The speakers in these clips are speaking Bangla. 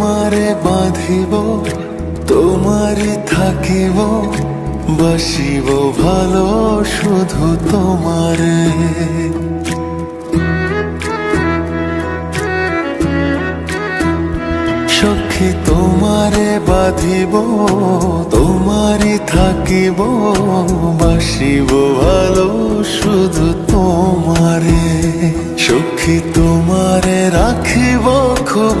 তোমারে বাঁধিব, তোমারে থাকিব, বাসিব ভালো শুধু তোমারে। সখী তোমারে বাঁধিব তোমারে থাকিব, বাসিব ভালো শুধু তোমারে। সখী তোমারে রাখিব খুব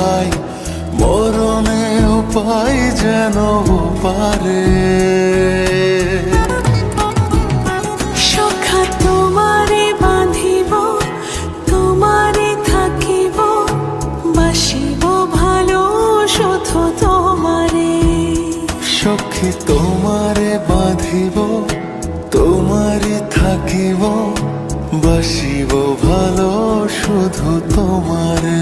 গোচাই মরণে উপায় যেন পারে। সখী তোমারে বাঁধিব তোমারে থাকিব বাসিব ভালো শুধু তোমারে।